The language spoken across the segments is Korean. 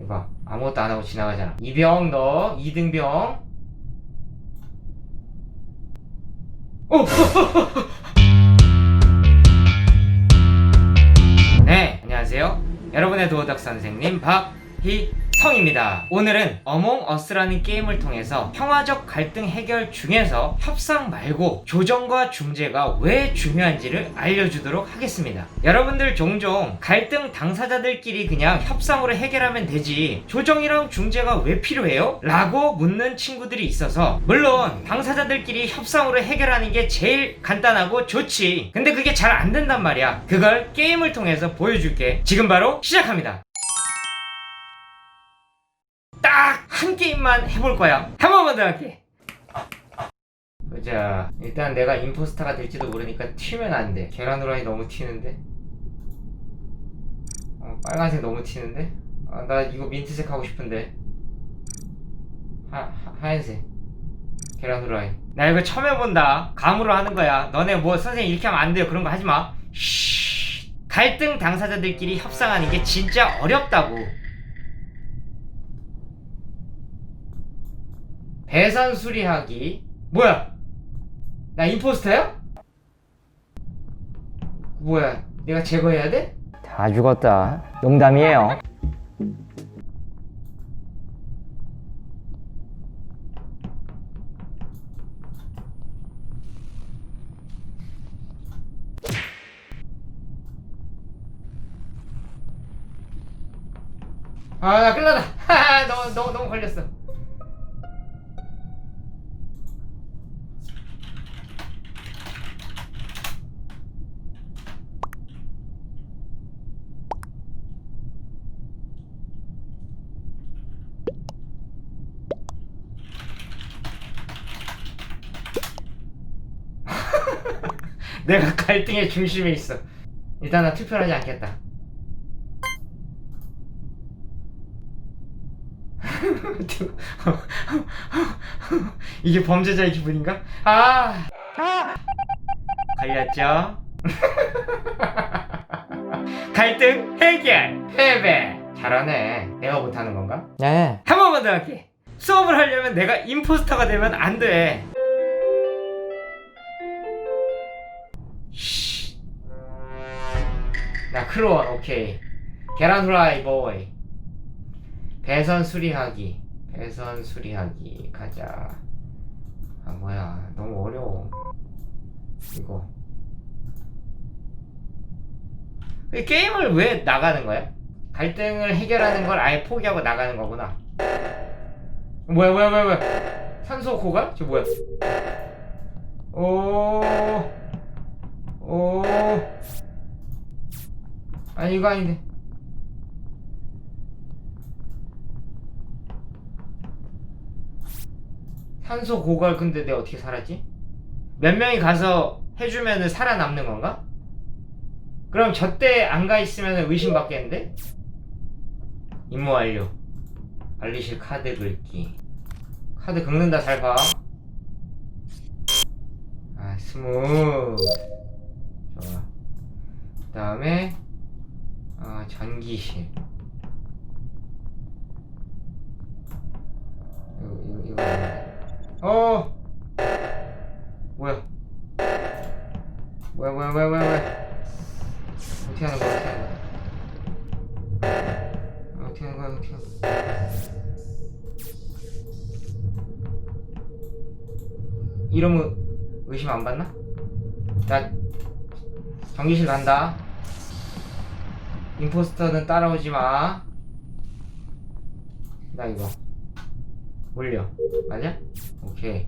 이봐. 아무것도 안 하고 지나가잖아. 이병 너 이등병. 어! 네 안녕하세요. 여러분의 도어닥 선생님 박희 성입니다. 오늘은 어몽 어스라는 게임을 통해서 평화적 갈등 해결 중에서 협상 말고 조정과 중재가 왜 중요한지를 알려주도록 하겠습니다. 여러분들 종종 갈등 당사자들끼리 그냥 협상으로 해결하면 되지 조정이랑 중재가 왜 필요해요? 라고 묻는 친구들이 있어서 물론 당사자들끼리 협상으로 해결하는 게 제일 간단하고 좋지. 근데 그게 잘 안 된단 말이야. 그걸 게임을 통해서 보여줄게. 지금 바로 시작합니다 한 게임만 해볼 거야. 한 번만 더 할게. 보자 일단 내가 임포스터가 될지도 모르니까 튀면 안 돼. 계란 후라이 너무 튀는데? 어, 빨간색 너무 튀는데? 아, 나 이거 민트색 하고 싶은데. 하, 하 하얀색. 계란 후라이. 나 이거 처음 해본다. 감으로 하는 거야. 너네 뭐 선생님 이렇게 하면 안 돼요. 그런 거 하지 마. 쉬. 갈등 당사자들끼리 협상하는 게 진짜 어렵다고 배선 수리하기 뭐야 나 임포스터야? 뭐야 내가 제거해야 돼? 다 죽었다. 농담이에요. 아, 나 끝나다. 하하, 너무, 너무, 너무 걸렸어. 내가 갈등의 중심에 있어. 일단 나 투표를 하지 않겠다. 이게 범죄자의 기분인가? 아! 걸렸죠? 갈등 해결 패배 잘하네 내가 못하는 건가? 네. 한 번만 더 할게 수업을 하려면 내가 임포스터가 되면 안 돼 나 크로원 오케이. 계란 후라이 보이. 배선 수리하기. 배선 수리하기. 가자. 아 뭐야. 너무 어려워. 이거. 이 게임을 왜 나가는 거야? 갈등을 해결하는 걸 아예 포기하고 나가는 거구나. 뭐야 뭐야 뭐야 뭐야. 산소 고갈? 저 뭐야? 오. 오. 아니 이거 아닌데 산소 고갈 근데 내가 어떻게 살았지? 몇 명이 가서 해주면은 살아남는 건가? 그럼 저 때 안 가 있으면 의심받겠는데? 임무 완료 관리실 카드 긁기 카드 긁는다 잘봐 아 스무th 좋아 그 다음에 아 전기실. 이거 이거 이거. 어! 뭐야? 뭐야 뭐야 뭐야 뭐야 뭐야? 어떻게 하는 거야 어떻게 하는 거야? 어떻게 하는 거야 어떻게 하는 거야? 이러면 의심 안 받나? 나 전기실 간다 임포스터는 따라오지 마. 나 이거 올려. 맞아? 오케이.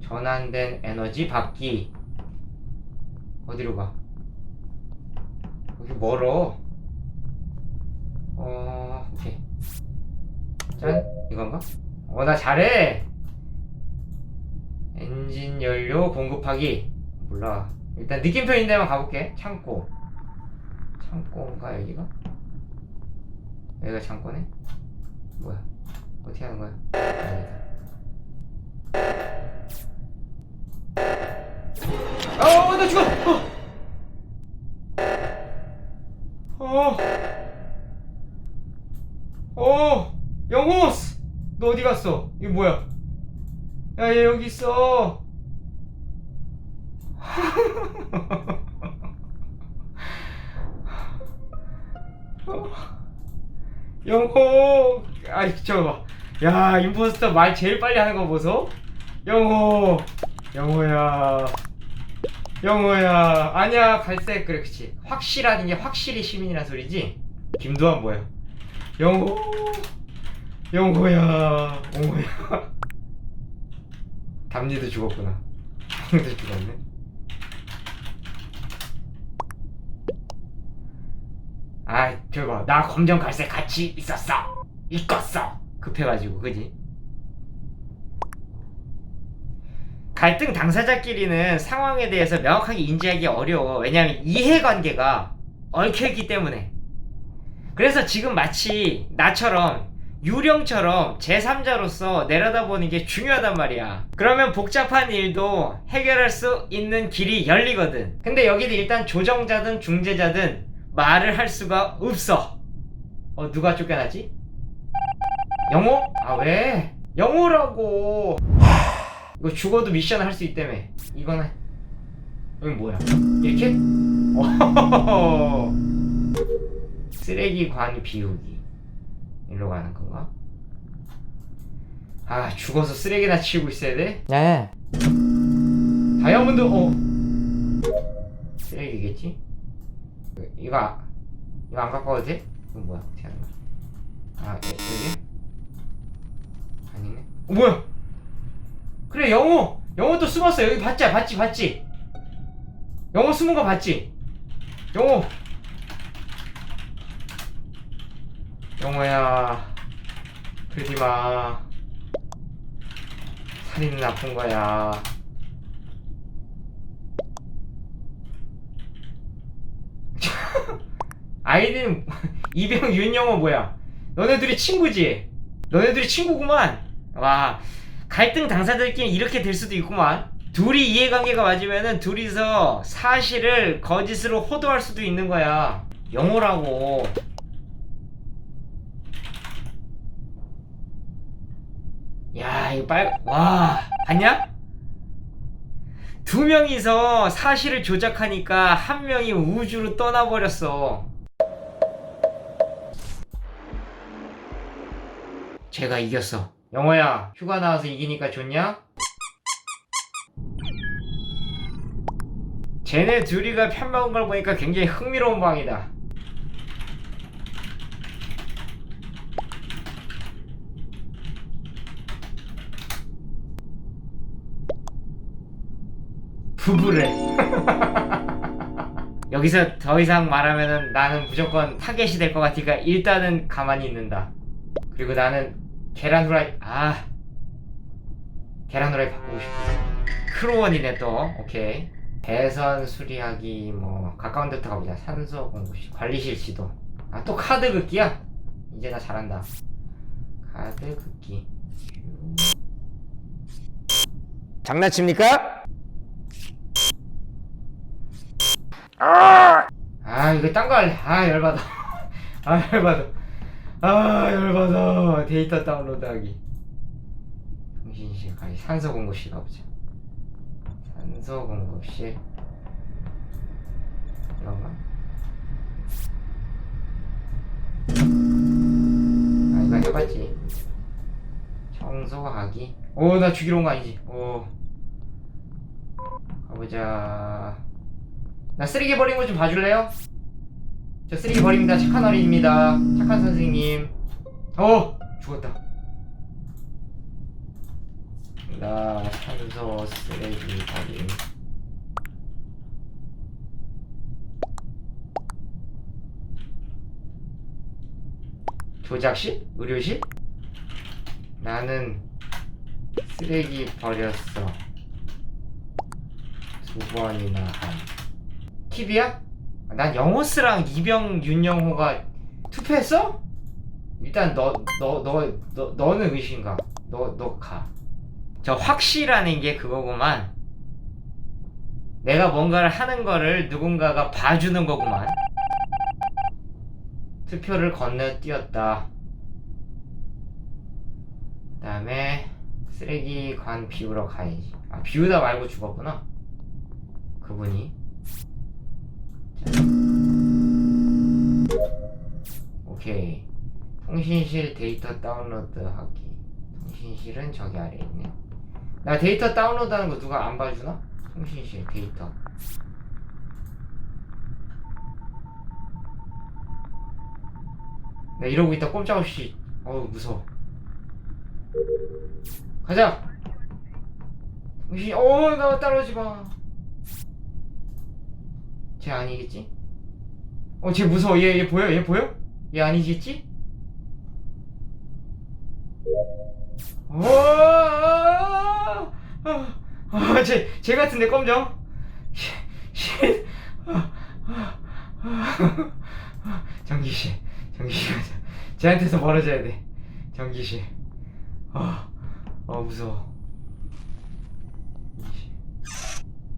전환된 에너지 받기. 어디로 가? 여기 멀어. 어, 오케이. 짠. 이건가? 어, 나 잘해. 엔진 연료 공급하기. 몰라. 일단 느낌표 있는 데만 가볼게. 창고. 창고인가 여기가? 여기가 창고네? 뭐야? 어떻게 하는 거야? 여기다. 어, 나 죽어! 어! 어! 어, 영호스! 너 어디 갔어? 이거 뭐야? 야, 얘 여기 있어. 영호! 아이, 저거 봐. 야, 임포스터 말 제일 빨리 하는 거 보소? 영호! 영호야. 영호야. 아니야, 갈색. 그래, 그치. 확실한 게 확실히 시민이란 소리지? 김도환 뭐야? 영호! 영호야. 영호야. 담니도 죽었구나. 형도 죽었네. 아, 저거 봐. 나 검정 갈색 같이 있었어. 있었어. 급해가지고, 그지? 갈등 당사자끼리는 상황에 대해서 명확하게 인지하기 어려워. 왜냐하면 이해관계가 얽혀있기 때문에. 그래서 지금 마치 나처럼 유령처럼 제3자로서 내려다보는 게 중요하단 말이야. 그러면 복잡한 일도 해결할 수 있는 길이 열리거든. 근데 여기는 일단 조정자든 중재자든 말을 할 수가 없어. 어, 누가 쫓겨났지? 영호? 아, 왜? 영호라고. 이거 죽어도 미션을 할 수 있다며. 이거는. 여기 뭐야? 이렇게? 오 쓰레기 관이 비우기. 일로 가는 건가? 아, 죽어서 쓰레기나 치우고 있어야 돼? 네. 다이아몬드, 어. 쓰레기겠지? 이거, 아- 이거 안 갖고 돼? 이거 뭐야? 거야? 아, 여- 여기? 아니네. 어, 뭐야? 그래, 영호! 영호 또 숨었어. 여기 봤지? 봤지? 봤지? 영호 숨은 거 봤지? 영호! 영호야. 그러지 마. 살인은 나쁜 거야. 아이디는 이병 윤영호 뭐야? 너네들이 친구지? 너네들이 친구구만. 와 갈등 당사자들끼리 이렇게 될 수도 있구만. 둘이 이해관계가 맞으면은 둘이서 사실을 거짓으로 호도할 수도 있는 거야. 영호라고. 야 이거 빨 와 봤냐? 두 명이서 사실을 조작하니까 한 명이 우주로 떠나버렸어. 제가 이겼어. 영호야, 휴가 나와서 이기니까 좋냐? 쟤네 둘이가 편 먹은 걸 보니까 굉장히 흥미로운 방이다. 부부래. 여기서 더 이상 말하면은 나는 무조건 타겟이 될 것 같으니까 일단은 가만히 있는다. 그리고 나는 계란 후라이 아 계란 후라이 바꾸고 싶어. 크로원이네 또 오케이. 대선 수리하기 뭐 가까운 데부터 가보자. 산소 공급실 관리실 지도. 아 또 카드 긋기야? 이제 나 잘한다. 카드 긋기. 장난칩니까? 아 이거 딴 거 할래 아 열받아 아 열받아 아 열받아. 데이터 다운로드하기. 통신실 가기 산소 공급실 가보자. 산소 공급실. 이런가? 아 이거 해봤지? 청소하기. 오 나 죽이러 온 거 아니지? 오. 가보자. 나 쓰레기 버린 거 좀 봐줄래요? 저 쓰레기 버립니다. 착한 어린입니다. 착한 선생님. 어! 죽었다. 나 산소 쓰레기 버림. 조작실? 의료실? 나는 쓰레기 버렸어. 두 번이나 한. 팁이야? 난 영호스랑 이병 윤영호가 투표했어? 일단 너 너 너 너 너 는 의신가? 너 너 가. 저 확실하는 게 그거구만. 내가 뭔가를 하는 거를 누군가가 봐주는 거구만. 투표를 건너뛰었다. 그 다음에 쓰레기관 비우러 가야지. 아 비우다 말고 죽었구나. 그분이. 오케이. 통신실 데이터 다운로드 하기. 통신실은 저기 아래에 있네. 나 데이터 다운로드 하는 거 누가 안 봐주나? 통신실 데이터. 나 이러고 있다 꼼짝없이 어우 무서워 가자 정신 어나 따라오지 마쟤 아니겠지? 어쟤 무서워 얘 얘 보여 얘 보여? 얘 아니겠지? 어, 어아쟤 쟤 같은데 꼼정 쉿 전기실 전기실 가자 쟤한테서 멀어져야 돼 전기실 아, 어 무서워 전기실.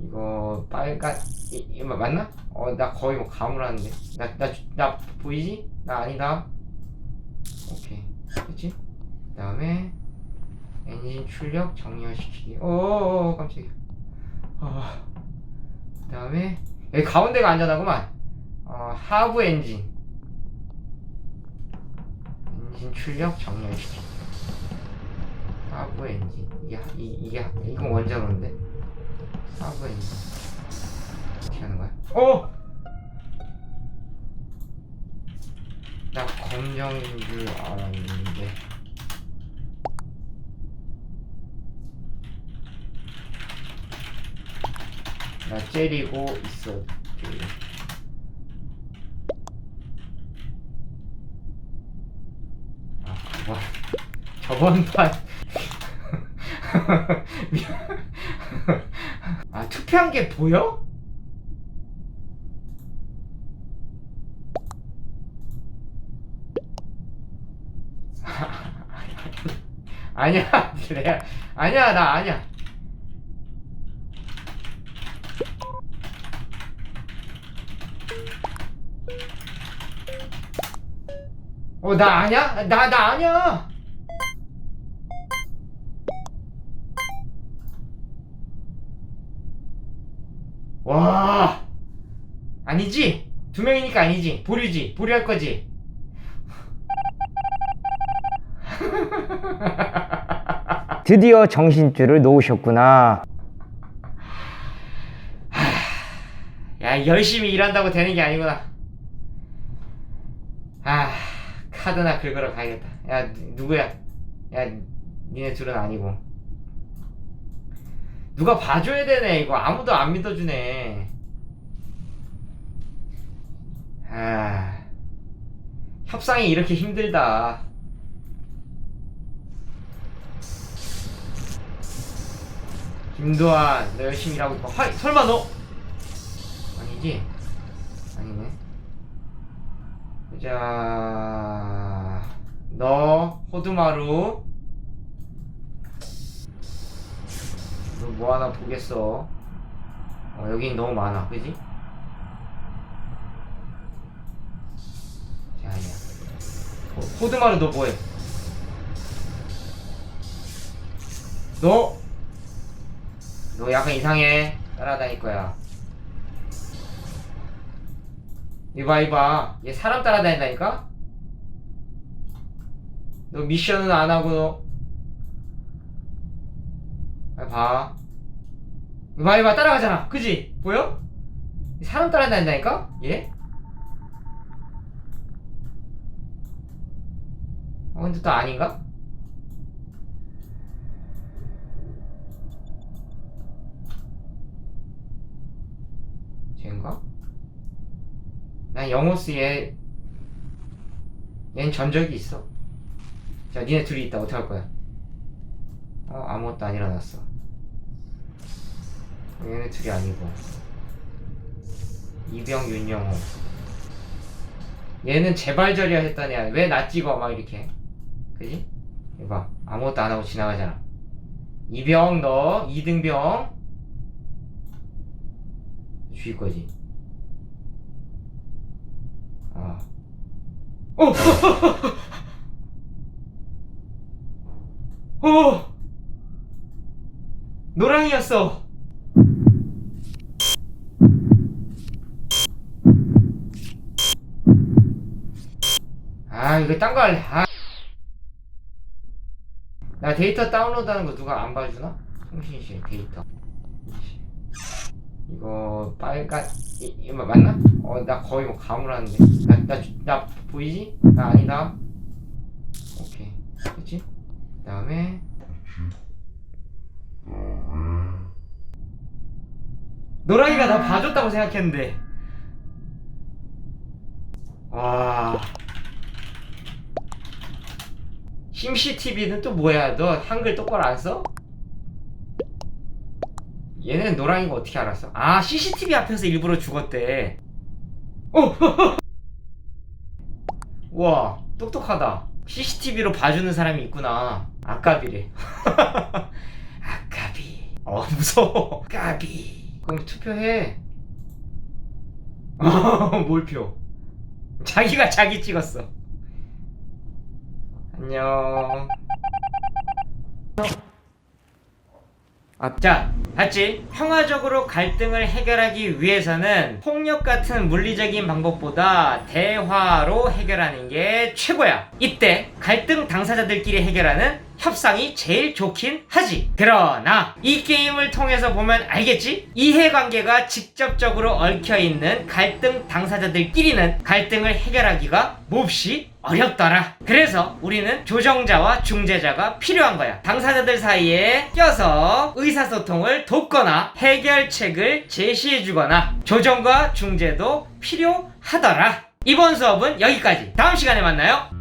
이거 빨간 이, 이거 맞나? 어 나 거의 뭐 감을 하는데. 나 나 나 보이지? 나 아니다. 오케이. 그치? 그 다음에 엔진 출력 정렬시키기. 오오오 깜짝이야. 어, 그 다음에 여기 가운데가 안전하구만. 어 하부 엔진. 엔진 출력 정렬시키기. 하부 엔진. 이게 하- 이, 이게 하- 이건 원자로인데? 하부 엔진 어! 나 검정인 줄 알았는데 나 째리고 있어 아 그거 저번 판. 아 투표한 게 보여? 아니야 그래 아니야 나 아니야. 어 나 아니야? 나나 아니야. 와. 아니지? 두 명이니까 아니지. 보류지. 보류할 거지 드디어 정신줄을 놓으셨구나. 야 열심히 일한다고 되는 게 아니구나. 아 카드나 긁으러 가야겠다. 야 누- 누구야? 야 니네 둘은 아니고. 누가 봐줘야 되네 이거. 아무도 안 믿어주네. 아 협상이 이렇게 힘들다 김도환 너 열심히 일하고 있고 하 설마 너 아니지? 아니네. 자, 너 호두마루. 너 뭐 하나 보겠어. 어, 여긴 너무 많아, 그지? 자, 아니야. 호, 호두마루 너 뭐해? 너, 너 약간 이상해. 따라다닐 거야. 이봐 이봐 얘 사람 따라다닌다니까? 너 미션은 안 하고 너 아, 봐 이봐 이봐 따라가잖아 그지? 보여? 사람 따라다닌다니까? 얘? 어 근데 또 아닌가? 쟤인가? 난 영호스 얘, 얜 전적이 있어. 자, 니네 둘이 있다. 어떡할 거야? 어, 아무것도 안 일어났어. 얘네 둘이 아니고. 이병, 윤영호. 얘는 재발절이야 했더니 왜나 찍어? 막 이렇게. 그지? 이봐. 아무것도 안 하고 지나가잖아. 이병, 너, 이등병. 죽일 거지. 아. 어! 오! 노랑이었어. 아, 이거 딴 거 할래. 아. 나 데이터 다운로드하는 거 누가 안 봐주나? 통신실 데이터. 이거 빨간 이, 이거 맞나? 어, 나 거의 뭐 감을 하는데. 나, 나, 나 보이지? 나 아니다. 오케이. 그치? 그 다음에 노랑이가 나 봐줬다고 생각했는데 와 심시TV는 또 뭐야 너 한글 똑바로 안 써? 얘는 노랑이가 어떻게 알았어? 아 CCTV 앞에서 일부러 죽었대. 어! 와 똑똑하다. CCTV로 봐주는 사람이 있구나. 아까비래. 아까비. 어 무서워. 까비. 그럼 투표해. 몰표. 자기가 자기 찍었어. 안녕 아, 자, 봤지? 평화적으로 갈등을 해결하기 위해서는 폭력 같은 물리적인 방법보다 대화로 해결하는 게 최고야. 이때 갈등 당사자들끼리 해결하는 협상이 제일 좋긴 하지. 그러나 이 게임을 통해서 보면 알겠지? 이해관계가 직접적으로 얽혀 있는 갈등 당사자들끼리는 갈등을 해결하기가 몹시 어렵더라. 그래서 우리는 조정자와 중재자가 필요한 거야. 당사자들 사이에 껴서 의사소통을 돕거나 해결책을 제시해주거나 조정과 중재도 필요하더라. 이번 수업은 여기까지. 다음 시간에 만나요.